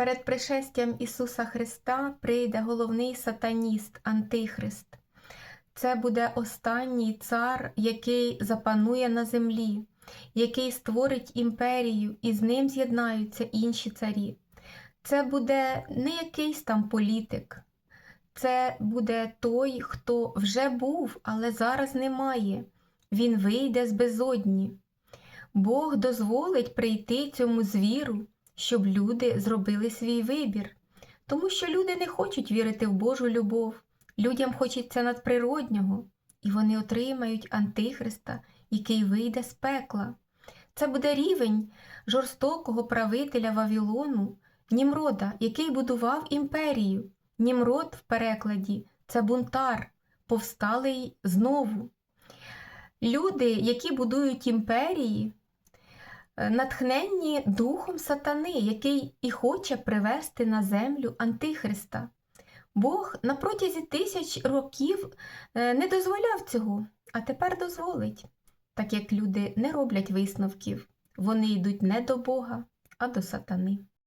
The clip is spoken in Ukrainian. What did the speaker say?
Перед пришестям Ісуса Христа прийде головний сатаніст, Антихрист. Це буде останній цар, який запанує на землі, який створить імперію, і з ним з'єднаються інші царі. Це буде не якийсь там політик, це буде той, хто вже був, але зараз немає. Він вийде з безодні. Бог дозволить прийти цьому звіру, щоб люди зробили свій вибір, тому що люди не хочуть вірити в Божу любов, людям хочеться надприроднього, і вони отримають Антихриста, який вийде з пекла. Це буде рівень жорстокого правителя Вавилону, Німрода, який будував імперію. Німрод в перекладі це бунтар, повсталий знову. Люди, які будують імперії, натхненні духом сатани, який і хоче привести на землю Антихриста. Бог на протязі тисяч років е, не дозволяв цього, а тепер дозволить, так як люди не роблять висновків, вони йдуть не до Бога, а до сатани.